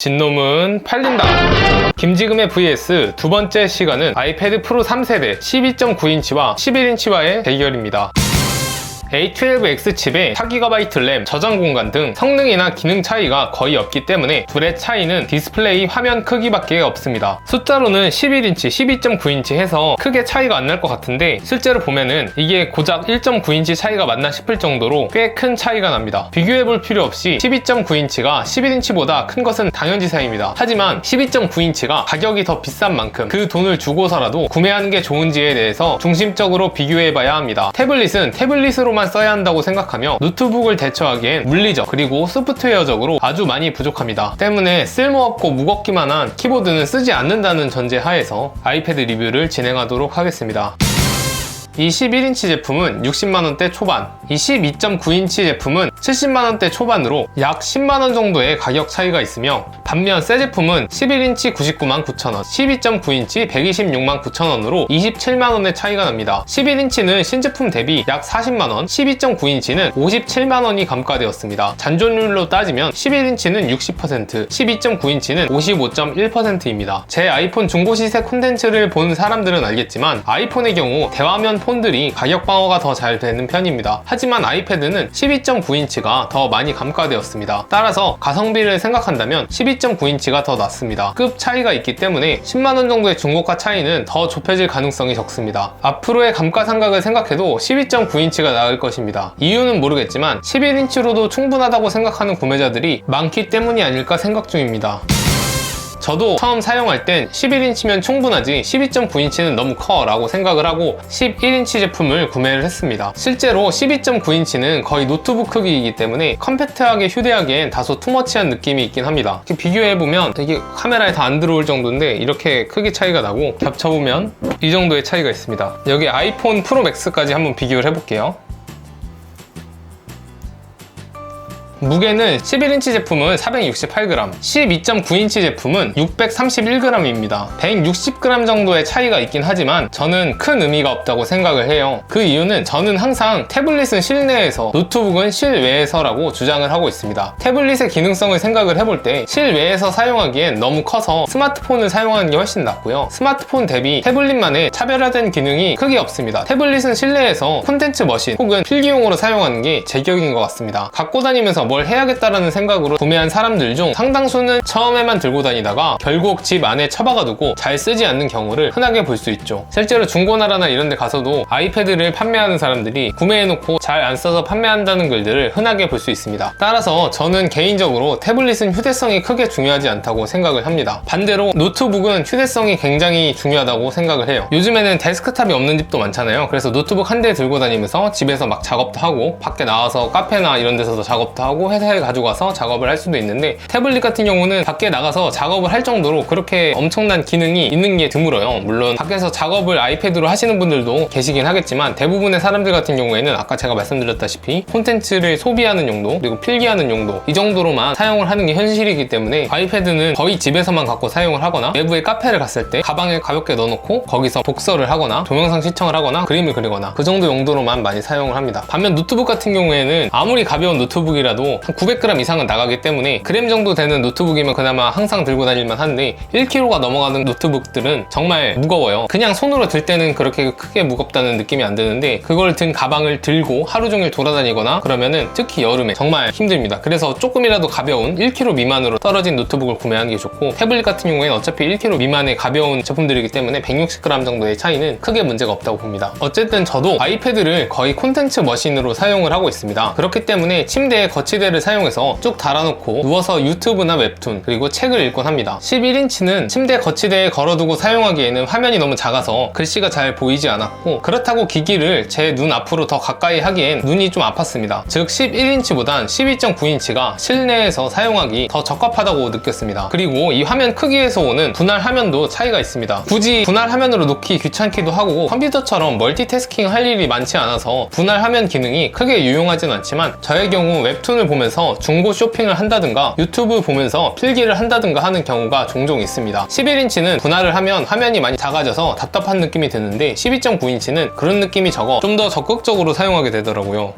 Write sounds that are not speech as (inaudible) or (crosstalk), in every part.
진놈은 팔린다. 김지금의 vs 두 번째 시간은 아이패드 프로 3세대 12.9인치와 11인치와의 대결입니다. A12X 칩에 4GB 램, 저장 공간 등 성능이나 기능 차이가 거의 없기 때문에 둘의 차이는 디스플레이 화면 크기밖에 없습니다. 숫자로는 11인치, 12.9인치 해서 크게 차이가 안 날 것 같은데 실제로 보면은 이게 고작 1.9인치 차이가 맞나 싶을 정도로 꽤 큰 차이가 납니다. 비교해 볼 필요 없이 12.9인치가 11인치보다 큰 것은 당연지사입니다. 하지만 12.9인치가 가격이 더 비싼 만큼 그 돈을 주고서라도 구매하는 게 좋은지에 대해서 중심적으로 비교해 봐야 합니다. 태블릿은 태블릿으로만 써야 한다고 생각하며 노트북을 대처하기엔 물리적 그리고 소프트웨어적으로 아주 많이 부족합니다. 때문에 쓸모없고 무겁기만 한 키보드는 쓰지 않는다는 전제 하에서 아이패드 리뷰를 진행하도록 하겠습니다. 이 11인치 제품은 60만원대 초반, 이 12.9인치 제품은 70만원대 초반으로 약 10만원 정도의 가격 차이가 있으며 반면 새 제품은 11인치 99만 9천원, 12.9인치 126만 9천원으로 27만원의 차이가 납니다. 11인치는 신제품 대비 약 40만원, 12.9인치는 57만원이 감가되었습니다. 잔존율로 따지면 11인치는 60%, 12.9인치는 55.1%입니다. 제 아이폰 중고 시세 콘텐츠를 본 사람들은 알겠지만 아이폰의 경우 대화면 폰들이 가격 방어가 더 잘 되는 편입니다. 하지만 아이패드는 12.9인치가 더 많이 감가되었습니다. 따라서 가성비를 생각한다면 12.9인치가 더 낫습니다. 급 차이가 있기 때문에 10만원 정도의 중고가 차이는 더 좁혀질 가능성이 적습니다. 앞으로의 감가상각을 생각해도 12.9인치가 나을 것입니다. 이유는 모르겠지만 11인치로도 충분하다고 생각하는 구매자들이 많기 때문이 아닐까 생각 중입니다. 저도 처음 사용할 땐 11인치면 충분하지 12.9인치는 너무 커 라고 생각을 하고 11인치 제품을 구매를 했습니다. 실제로 12.9인치는 거의 노트북 크기이기 때문에 컴팩트하게 휴대하기엔 다소 투머치한 느낌이 있긴 합니다. 비교해보면 되게 카메라에 다 안 들어올 정도인데 이렇게 크기 차이가 나고 겹쳐보면 이 정도의 차이가 있습니다. 여기 아이폰 프로 맥스까지 한번 비교를 해볼게요. 무게는 11인치 제품은 468g, 12.9인치 제품은 631g입니다. 160g 정도의 차이가 있긴 하지만 저는 큰 의미가 없다고 생각을 해요. 그 이유는 저는 항상 태블릿은 실내에서, 노트북은 실외에서라고 주장을 하고 있습니다. 태블릿의 기능성을 생각을 해볼 때 실외에서 사용하기엔 너무 커서 스마트폰을 사용하는 게 훨씬 낫고요. 스마트폰 대비 태블릿만의 차별화된 기능이 크게 없습니다. 태블릿은 실내에서 콘텐츠 머신 혹은 필기용으로 사용하는 게 제격인 것 같습니다. 갖고 다니면서 뭘 해야겠다라는 생각으로 구매한 사람들 중 상당수는 처음에만 들고 다니다가 결국 집 안에 처박아 두고 잘 쓰지 않는 경우를 흔하게 볼 수 있죠. 실제로 중고나라나 이런 데 가서도 아이패드를 판매하는 사람들이 구매해놓고 잘 안 써서 판매한다는 글들을 흔하게 볼 수 있습니다. 따라서 저는 개인적으로 태블릿은 휴대성이 크게 중요하지 않다고 생각을 합니다. 반대로 노트북은 휴대성이 굉장히 중요하다고 생각을 해요. 요즘에는 데스크탑이 없는 집도 많잖아요. 그래서 노트북 한 대 들고 다니면서 집에서 막 작업도 하고 밖에 나와서 카페나 이런 데서도 작업도 하고 회사에 가져가서 작업을 할 수도 있는데 태블릿 같은 경우는 밖에 나가서 작업을 할 정도로 그렇게 엄청난 기능이 있는 게 드물어요. 물론 밖에서 작업을 아이패드로 하시는 분들도 계시긴 하겠지만 대부분의 사람들 같은 경우에는 아까 제가 말씀드렸다시피 콘텐츠를 소비하는 용도 그리고 필기하는 용도 이 정도로만 사용을 하는 게 현실이기 때문에 아이패드는 거의 집에서만 갖고 사용을 하거나 외부의 카페를 갔을 때 가방에 가볍게 넣어놓고 거기서 독서를 하거나 동영상 시청을 하거나 그림을 그리거나 그 정도 용도로만 많이 사용을 합니다. 반면 노트북 같은 경우에는 아무리 가벼운 노트북이라도 한 900g 이상은 나가기 때문에 그램 정도 되는 노트북이면 그나마 항상 들고 다닐만 한데 1kg가 넘어가는 노트북들은 정말 무거워요. 그냥 손으로 들 때는 그렇게 크게 무겁다는 느낌이 안 드는데 그걸 든 가방을 들고 하루 종일 돌아다니거나 그러면은 특히 여름에 정말 힘듭니다. 그래서 조금이라도 가벼운 1kg 미만으로 떨어진 노트북을 구매하는 게 좋고 태블릿 같은 경우에는 어차피 1kg 미만의 가벼운 제품들이기 때문에 160g 정도의 차이는 크게 문제가 없다고 봅니다. 어쨌든 저도 아이패드를 거의 콘텐츠 머신으로 사용을 하고 있습니다. 그렇기 때문에 침대에 거치 대를 사용해서 쭉 달아놓고 누워서 유튜브나 웹툰 그리고 책을 읽곤 합니다. 11인치는 침대 거치대에 걸어두고 사용하기에는 화면이 너무 작아서 글씨가 잘 보이지 않았고 그렇다고 기기를 제 눈 앞으로 더 가까이 하기엔 눈이 좀 아팠습니다. 즉 11인치보단 12.9인치가 실내에서 사용하기 더 적합하다고 느꼈습니다. 그리고 이 화면 크기에서 오는 분할 화면도 차이가 있습니다. 굳이 분할 화면으로 놓기 귀찮기도 하고 컴퓨터처럼 멀티태스킹 할 일이 많지 않아서 분할 화면 기능이 크게 유용하진 않지만 저의 경우 웹툰을 보면서 중고 쇼핑을 한다든가 유튜브 보면서 필기를 한다든가 하는 경우가 종종 있습니다. 11인치는 분할을 하면 화면이 많이 작아져서 답답한 느낌이 드는데 12.9인치는 그런 느낌이 적어 좀 더 적극적으로 사용하게 되더라고요.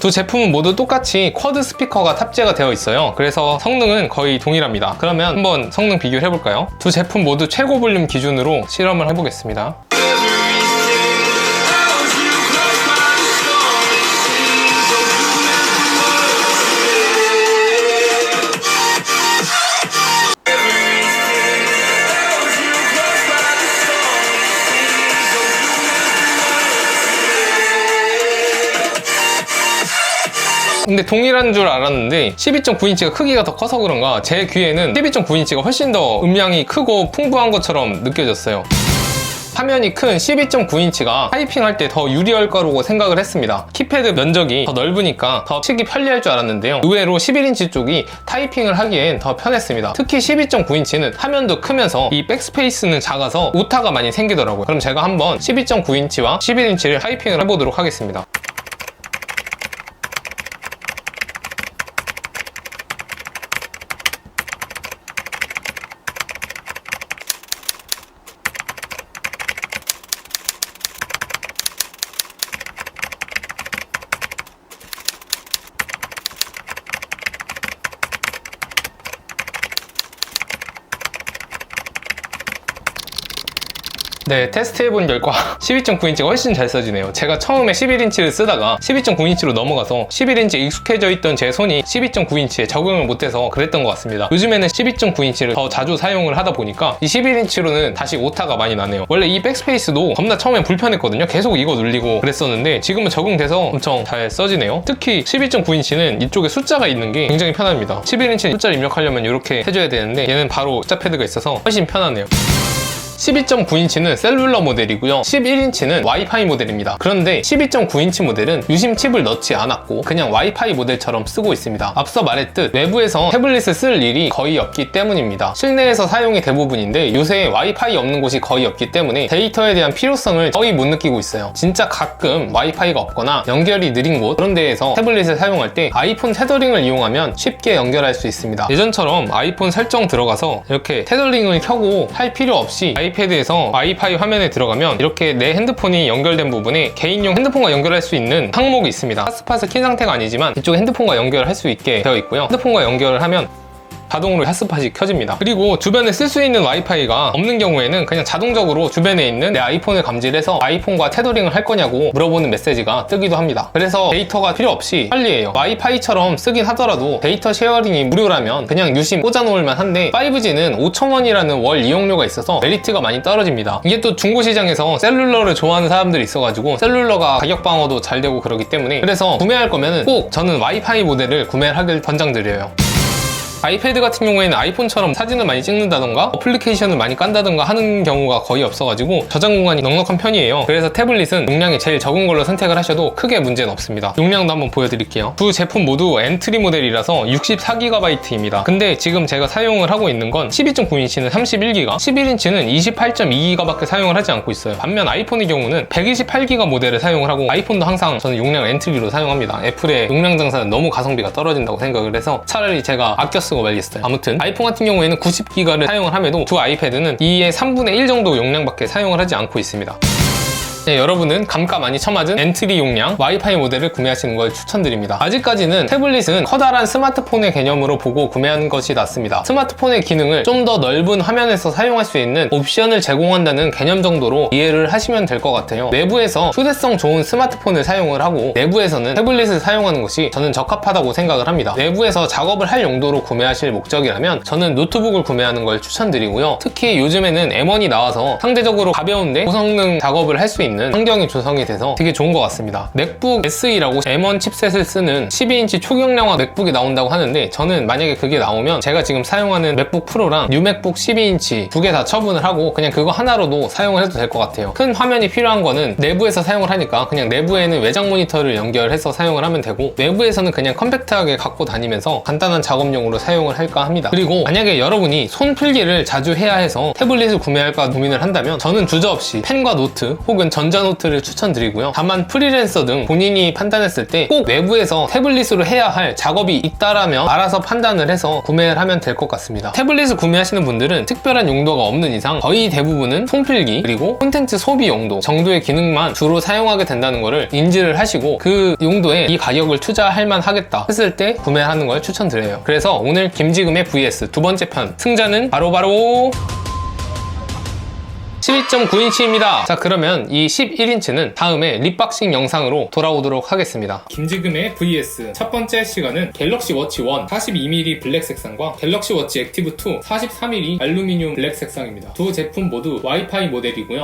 두 제품은 모두 똑같이 쿼드 스피커가 탑재가 되어 있어요. 그래서 성능은 거의 동일합니다. 그러면 한번 성능 비교를 해볼까요? 두 제품 모두 최고 볼륨 기준으로 실험을 해보겠습니다. 근데 동일한 줄 알았는데 12.9인치가 크기가 더 커서 그런가 제 귀에는 12.9인치가 훨씬 더 음량이 크고 풍부한 것처럼 느껴졌어요. 화면이 큰 12.9인치가 타이핑할 때 더 유리할 거라고 생각을 했습니다. 키패드 면적이 더 넓으니까 더 치기 편리할 줄 알았는데요. 의외로 11인치 쪽이 타이핑을 하기엔 더 편했습니다. 특히 12.9인치는 화면도 크면서 이 백스페이스는 작아서 오타가 많이 생기더라고요. 그럼 제가 한번 12.9인치와 11인치를 타이핑을 해보도록 하겠습니다. 네, 테스트해본 결과 (laughs) 12.9인치가 훨씬 잘 써지네요. 제가 처음에 11인치를 쓰다가 12.9인치로 넘어가서 11인치에 익숙해져 있던 제 손이 12.9인치에 적응을 못해서 그랬던 것 같습니다. 요즘에는 12.9인치를 더 자주 사용을 하다 보니까 이 11인치로는 다시 오타가 많이 나네요. 원래 이 백스페이스도 겁나 처음엔 불편했거든요. 계속 이거 눌리고 그랬었는데 지금은 적응돼서 엄청 잘 써지네요. 특히 12.9인치는 이쪽에 숫자가 있는 게 굉장히 편합니다. 11인치 숫자를 입력하려면 이렇게 해줘야 되는데 얘는 바로 숫자 패드가 있어서 훨씬 편하네요. 12.9인치는 셀룰러 모델이고요. 11인치는 와이파이 모델입니다. 그런데 12.9인치 모델은 유심 칩을 넣지 않았고 그냥 와이파이 모델처럼 쓰고 있습니다. 앞서 말했듯 외부에서 태블릿을 쓸 일이 거의 없기 때문입니다. 실내에서 사용이 대부분인데 요새 와이파이 없는 곳이 거의 없기 때문에 데이터에 대한 필요성을 거의 못 느끼고 있어요. 진짜 가끔 와이파이가 없거나 연결이 느린 곳 그런 데에서 태블릿을 사용할 때 아이폰 테더링을 이용하면 쉽게 연결할 수 있습니다. 예전처럼 아이폰 설정 들어가서 이렇게 테더링을 켜고 할 필요 없이 아이 패드에서 와이파이 화면에 들어가면 이렇게 내 핸드폰이 연결된 부분에 개인용 핸드폰과 연결할 수 있는 항목이 있습니다. 핫스팟을 킨 상태가 아니지만 이쪽에 핸드폰과 연결할 수 있게 되어 있고요. 핸드폰과 연결을 하면 자동으로 핫스팟이 켜집니다. 그리고 주변에 쓸 수 있는 와이파이가 없는 경우에는 그냥 자동적으로 주변에 있는 내 아이폰을 감지해서 아이폰과 테더링을 할 거냐고 물어보는 메시지가 뜨기도 합니다. 그래서 데이터가 필요 없이 편리해요. 와이파이처럼 쓰긴 하더라도 데이터 쉐어링이 무료라면 그냥 유심 꽂아놓을만 한데 5G는 5,000원이라는 월 이용료가 있어서 메리트가 많이 떨어집니다. 이게 또 중고시장에서 셀룰러를 좋아하는 사람들이 있어가지고 셀룰러가 가격 방어도 잘 되고 그러기 때문에 그래서 구매할 거면은 꼭 저는 와이파이 모델을 구매를 하길 권장드려요. 아이패드 같은 경우에는 아이폰처럼 사진을 많이 찍는다던가 어플리케이션을 많이 깐다던가 하는 경우가 거의 없어가지고 저장 공간이 넉넉한 편이에요. 그래서 태블릿은 용량이 제일 적은 걸로 선택을 하셔도 크게 문제는 없습니다. 용량도 한번 보여드릴게요. 두 제품 모두 엔트리 모델이라서 64GB입니다. 근데 지금 제가 사용을 하고 있는 건 12.9인치는 31GB 11인치는 28.2GB밖에 사용을 하지 않고 있어요. 반면 아이폰의 경우는 128GB 모델을 사용을 하고 아이폰도 항상 저는 용량 엔트리로 사용합니다. 애플의 용량 장사는 너무 가성비가 떨어진다고 생각을 해서 차라리 제가 아껴 쓰고 말겠어요. 아무튼 아이폰 같은 경우에는 90기가를 사용을 함에도 두 아이패드는 이의 3분의 1 정도 용량밖에 사용을 하지 않고 있습니다. 네, 여러분은 감가 많이 쳐맞은 엔트리 용량 와이파이 모델을 구매하시는 걸 추천드립니다. 아직까지는 태블릿은 커다란 스마트폰의 개념으로 보고 구매하는 것이 낫습니다. 스마트폰의 기능을 좀 더 넓은 화면에서 사용할 수 있는 옵션을 제공한다는 개념 정도로 이해를 하시면 될 것 같아요. 외부에서 휴대성 좋은 스마트폰을 사용을 하고 내부에서는 태블릿을 사용하는 것이 저는 적합하다고 생각을 합니다. 내부에서 작업을 할 용도로 구매하실 목적이라면 저는 노트북을 구매하는 걸 추천드리고요. 특히 요즘에는 M1이 나와서 상대적으로 가벼운데 고성능 작업을 할 수 있는 환경이 조성이 돼서 되게 좋은 것 같습니다. 맥북 SE라고 M1 칩셋을 쓰는 12인치 초경량화 맥북이 나온다고 하는데 저는 만약에 그게 나오면 제가 지금 사용하는 맥북 프로랑 뉴 맥북 12인치 두 개 다 처분을 하고 그냥 그거 하나로도 사용을 해도 될 것 같아요. 큰 화면이 필요한 거는 내부에서 사용을 하니까 그냥 내부에는 외장 모니터를 연결해서 사용을 하면 되고 외부에서는 그냥 컴팩트하게 갖고 다니면서 간단한 작업용으로 사용을 할까 합니다. 그리고 만약에 여러분이 손 필기를 자주 해야 해서 태블릿을 구매할까 고민을 한다면 저는 주저없이 펜과 노트 혹은 전자노트를 추천드리고요. 다만 프리랜서 등 본인이 판단했을 때 꼭 외부에서 태블릿으로 해야 할 작업이 있다라면 알아서 판단을 해서 구매를 하면 될 것 같습니다. 태블릿을 구매하시는 분들은 특별한 용도가 없는 이상 거의 대부분은 손필기 그리고 콘텐츠 소비 용도 정도의 기능만 주로 사용하게 된다는 것을 인지를 하시고 그 용도에 이 가격을 투자할 만하겠다 했을 때 구매하는 걸 추천드려요. 그래서 오늘 김지금의 vs 두 번째 편 승자는 바로 바로 12.9인치입니다. 자, 그러면 이 11인치는 다음에 립박싱 영상으로 돌아오도록 하겠습니다. 김지금의 vs 첫 번째 시간은 갤럭시 워치 1 42mm 블랙 색상과 갤럭시 워치 액티브 2 43mm 알루미늄 블랙 색상입니다. 두 제품 모두 와이파이 모델이고요.